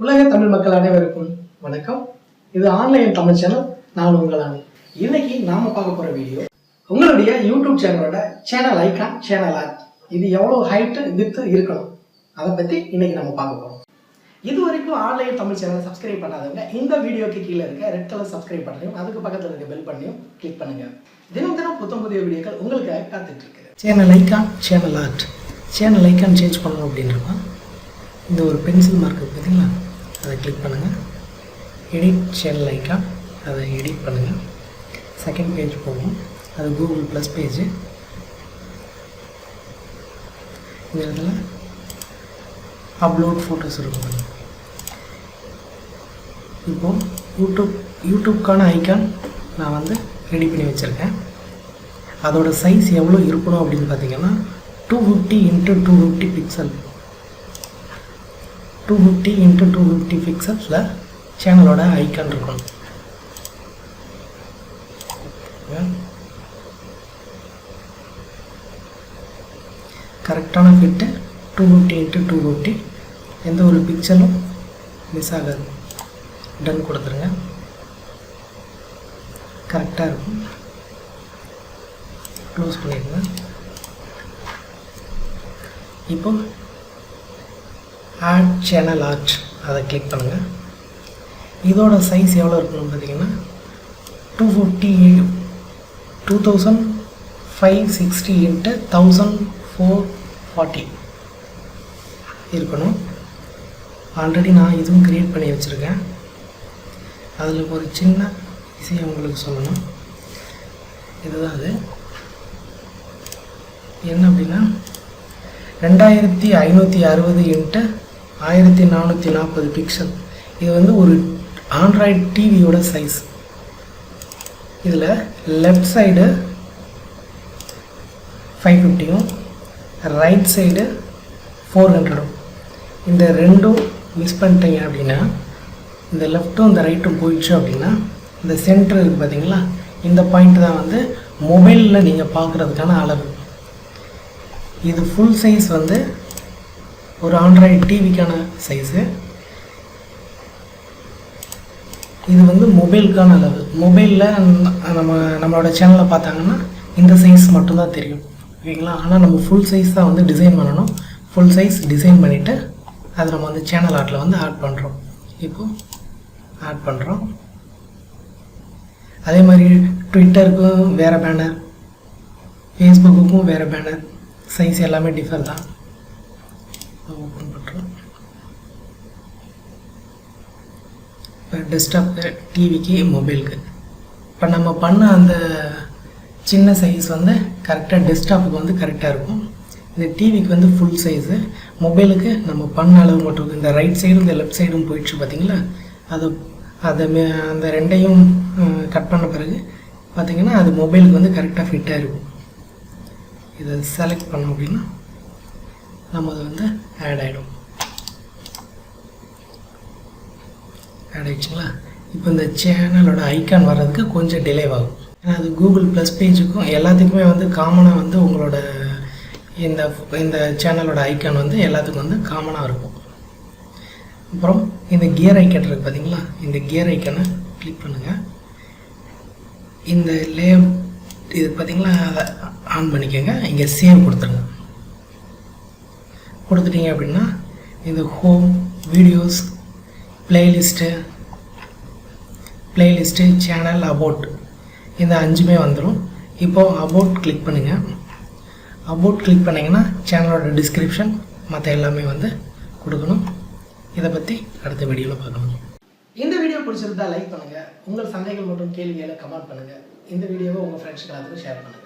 உலக தமிழ் மக்கள் அனைவருக்கும் வணக்கம். இது ஆன்லைன் தமிழ் சேனல் நான் உங்களான இன்னைக்கு நாம பார்க்க போற வீடியோ உங்களுடைய யூடியூப் சேனலோட சேனல் ஐக்கான் சேனல் ஆர்ட் இது எவ்வளோ ஹைட்டு வித்து இருக்கணும்? அதை பத்தி இன்னைக்கு நம்ம பார்க்க போறோம். இது வரைக்கும் ஆன்லைன் தமிழ் சேனலை சப்ஸ்கிரைப் பண்ணாதவங்க இந்த வீடியோக்கு கீழே இருக்க ரெட் கலர் சப்ஸ்கிரைப் பண்ணையும் அதுக்கு பக்கத்தில் இருக்க பெல் பண்ணியும் கிளிக் பண்ணுங்க. தினம் தினம் புத்தம் புதிய வீடியோக்கள் உங்களுக்காக காத்துட்டு இருக்கு. Channel icon channel art channel icon change பண்ணணும் அப்படின்றப்ப இந்த ஒரு பென்சில் மார்க்கு பார்த்தீங்களா? அதை கிளிக் பண்ணுங்கள் எடிட் சேனல் ஐக்கான் அதை எடிட் பண்ணுங்கள் செகண்ட் பேஜ் போகும். அது கூகுள் ப்ளஸ் பேஜ் இந்த இடத்துல அப்லோட் ஃபோட்டோஸ் இருக்கும் இப்போது யூடியூப் யூடியூப்க்கான ஐக்கான் நான் வந்து ரெடி பண்ணி வச்சுருக்கேன். அதோட சைஸ் எவ்வளோ இருக்கணும் அப்படின்னு பார்த்தீங்கன்னா two fifty into two fifty pixel two fifty into two fifty பிக்சல்ஸில் சேனலோட ஐக்கான் இருக்கும். கரெக்டான fit two fifty into two fifty எந்த ஒரு பிக்சரும் மிஸ் ஆகாது. டன் கொடுத்துருங்க. கரெக்டாக இருக்கும். க்ளோஸ் பண்ணிடுங்க. இப்போ ஆட் சேனல் ஆர்ட் அதை கிளிக் பண்ணுங்கள் இதோட சைஸ் எவ்வளோ இருக்குன்னு பார்த்தீங்கன்னா two fifty two thousand five sixty into thousand four forty இருக்கணும். ஆல்ரெடி நான் இதுவும் க்ரியேட் பண்ணி வச்சுருக்கேன். அதில் ஒரு சின்ன விஷயம் உங்களுக்கு சொல்லணும். இதுதான் அது. என்ன அப்படின்னா ரெண்டாயிரத்தி ஐநூற்றி அறுபது இன்ட்டு ஆயிரத்தி நானூற்றி நாற்பது பிக்சல். இது வந்து ஒரு ஆண்ட்ராய்டு டிவியோட சைஸ் இதில் லெஃப்ட் சைடு ஃபைவ் ஃபிஃப்டியும் ரைட் சைடு ஃபோர் ஹண்ட்ரடும் இந்த ரெண்டும் மிஸ் பண்ணிட்டீங்க அப்படின்னா இந்த லெஃப்ட்டும் இந்த ரைட்டும் போயிடுச்சு அப்படின்னா இந்த சென்டர் இருக்குது பார்த்தீங்களா இந்த பாயிண்ட் தான் வந்து மொபைலில் நீங்கள் பார்க்குறதுக்கான அளவு. இது ஃபுல் சைஸ் வந்து ஒரு ஆண்ட்ராய்டு டிவிக்கான சைஸு இது வந்து மொபைலுக்கான அளவு. மொபைலில் நம்ம நம்மளோட சேனலை பார்த்தாங்கன்னா இந்த சைஸ் மட்டும்தான் தெரியும். ஓகேங்களா? ஆனால் நம்ம ஃபுல் சைஸ் தான் வந்து டிசைன் பண்ணணும். ஃபுல் சைஸ் டிசைன் பண்ணிவிட்டு அதை நம்ம வந்து சேனல் ஆர்ட்டில் வந்து ஆட் பண்ணுறோம் இப்போது ஆட் பண்ணுறோம் அதே மாதிரி ட்விட்டருக்கும் வேறு பேனர் ஃபேஸ்புக்குக்கும் வேறு பேனர் சைஸ் எல்லாமே டிஃபர் தான். ஓப்பன் பண்ணுறோம் இப்போ டெஸ்க்டாப் டிவிக்கு மொபைலுக்கு இப்போ நம்ம பண்ண அந்த சின்ன சைஸ் வந்து கரெக்டாக டெஸ்க்டாப்புக்கு வந்து கரெக்டாக இருக்கும். இந்த டிவிக்கு வந்து ஃபுல் சைஸு மொபைலுக்கு நம்ம பண்ண அளவு மட்டும் இந்த ரைட் சைடும் இந்த லெஃப்ட் சைடும் போயிடுச்சு பார்த்தீங்களா? அது அதை மே- அந்த ரெண்டையும் கட் பண்ண பிறகு பார்த்தீங்கன்னா அது மொபைலுக்கு வந்து கரெக்டாக ஃபிட்டாக இருக்கும். இதை செலக்ட் பண்ணோம் அப்படின்னா நம்ம அது வந்து ஆட் ஆகிடும் ஆட் ஆகிடுச்சுங்களா இப்போ இந்த சேனலோட ஐக்கான் வர்றதுக்கு கொஞ்சம் டிலே ஆகும். ஏன்னா அது கூகுள் ப்ளஸ் பேஜுக்கும் எல்லாத்துக்குமே வந்து காமனாக வந்து உங்களோட இந்த இந்த சேனலோட ஐக்கான் வந்து எல்லாத்துக்கும் வந்து காமனாக இருக்கும். அப்புறம் இந்த கியர் ஐக்கன் இருக்குது பார்த்தீங்களா இந்த கியர் ஐக்கனை கிளிக் பண்ணுங்கள் இந்த லே இது பார்த்தீங்களா அதை ஆன் பண்ணிக்கோங்க. இங்கே சேவ் கொடுத்துருங்க. கொடுத்துட்டீங்க அப்படின்னா இந்த home videos playlist playlist channel about இந்த அஞ்சுமே வந்துடும் இப்போது அபோட் கிளிக் பண்ணுங்கள் அபோட் கிளிக் பண்ணிங்கன்னா சேனலோட டிஸ்கிரிப்ஷன் மற்ற எல்லாமே வந்து கொடுக்கணும். இதை பற்றி அடுத்த வீடியோவில் பார்க்கணும் இந்த வீடியோ பிடிச்சிருந்தா லைக் பண்ணுங்கள் உங்கள் சந்தைகள் மற்றும் கேள்விகளை கமெண்ட் பண்ணுங்கள் இந்த வீடியோவை உங்கள் ஃப்ரெண்ட்ஸ்க்கு எல்லாத்துக்கும் ஷேர் பண்ணுங்கள்